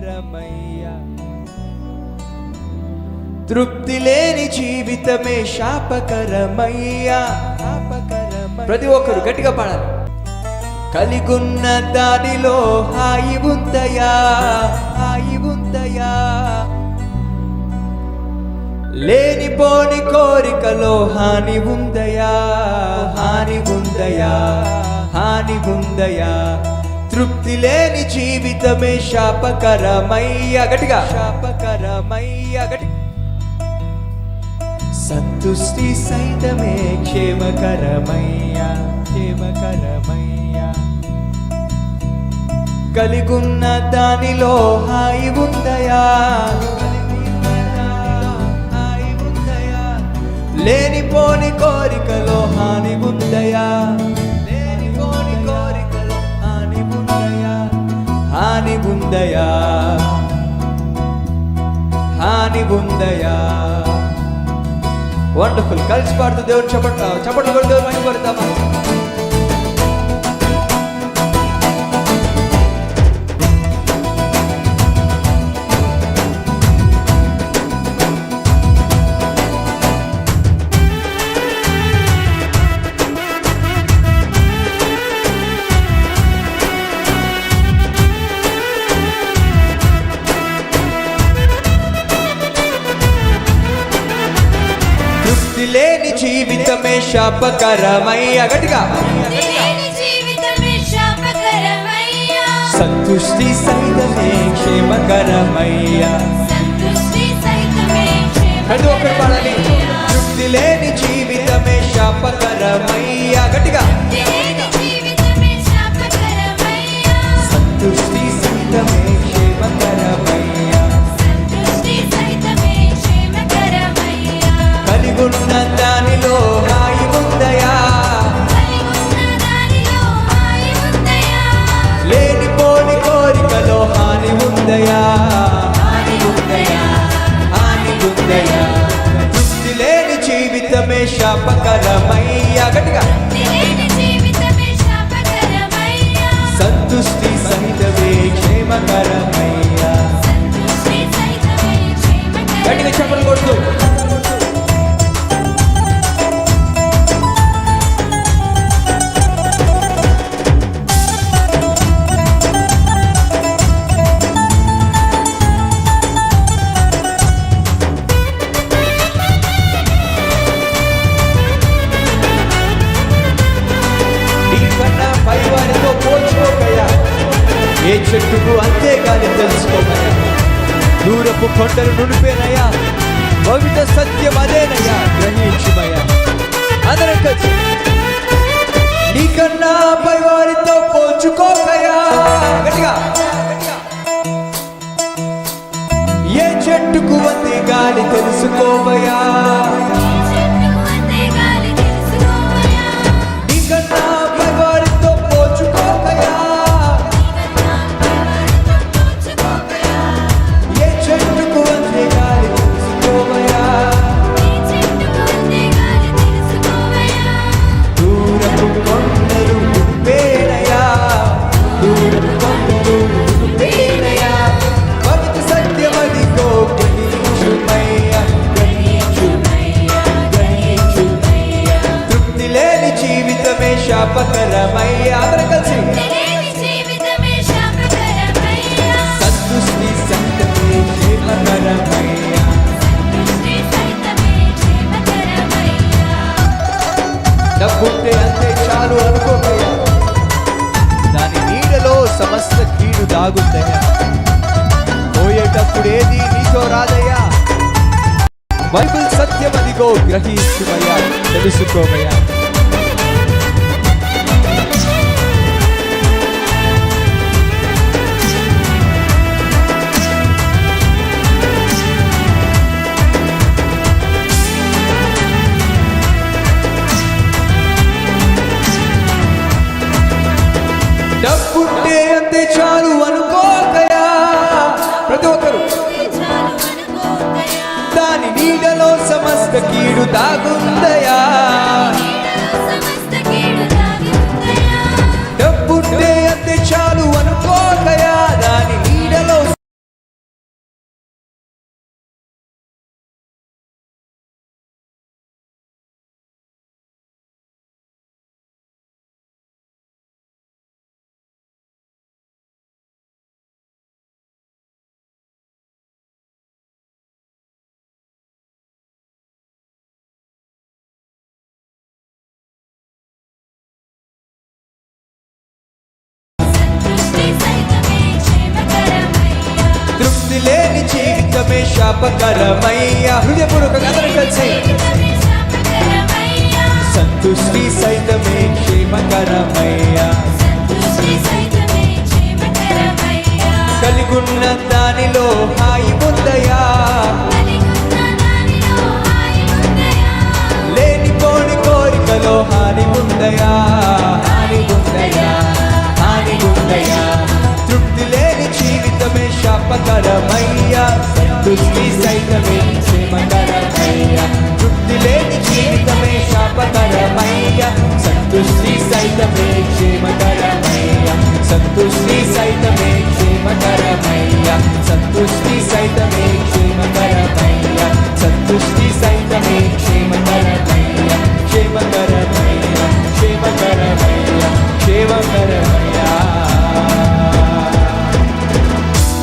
క్షేమకరమయ్యా తృప్తి లేని జీవితమే శాపకరమయ్యా. శాపకరమయ్యా. ప్రతి ఒక్కరు గట్టిగా పాడాలి. కలిగున్న దానిలో హాయి ఉందయా హాయి ఉందయా లేనిపోని కోరికలో హాని ఉందయా హాని ఉందయా హాని ఉందయా తృప్తి లేని జీవితమే శాపకరమయ్యా. గట్టిగా. శాపకరమయ్యా. గట్టి. సంతుష్టి సైతమే క్షేమకరమయ్యా. క్షేమకరమయ్యా. కలిగున్న దానిలో హాయి ఉందయా. లేనిపోని కోరికలో హాని ఉందయా. ఉందయా? హాని ఉందయా? వండర్ఫుల్ కలిసి పాడుతూ దేవుడు చెప్పట్లు చప్పట్లు కొడుతూ మహిమ పడతామా జీవితమే శాపకరమయ్య. గట్టిగా. సంతుష్టి సైతమే క్షేమకరమయ్యా. ప్రతి ఒక్కరు పాడాలి తృప్తి లేని జీవితమే శాపకరమయ్యా చెట్టుకు అంతేగాని తెలుసుకోమయ్యా దూరపు కొండలు నుడిపేనయ్యా భవిత సత్యం అదేనయ్యా. గ్రహించుమయ్యా. అందరం కలిసి నీకన్నా పైవారితో పోల్చుకోకయ్యా. గట్టిగా. ఏ చెట్టుకు అంతే గాలి తెలుసుకోమయ్యా. శాపకరమయ్యా. అందరం కలిసి. సంతుష్టి క్షేమకరమయ్యా డబ్బుంటే అంతే చాలు అనుకోకయ్యా. దాని నీడలో సమస్త కీడు దాగుందయ్యా. పోయేటప్పుడు ఏది నీతో రాదయ్యా. బైబిల్ సత్యం అదిగో గ్రహించుమయ్యా తెలుసుకోమయ్యా చాలు అనుకోకయా? ప్రతి ఒక్కరు. దాని నీడలో సమస్త కీడు దాగుందయా? శాపకరమయ్యా హృదయపూర్వకంగా అందరం కలిసి. సంతుష్టి సైతమే క్షేమకరమయ్యా.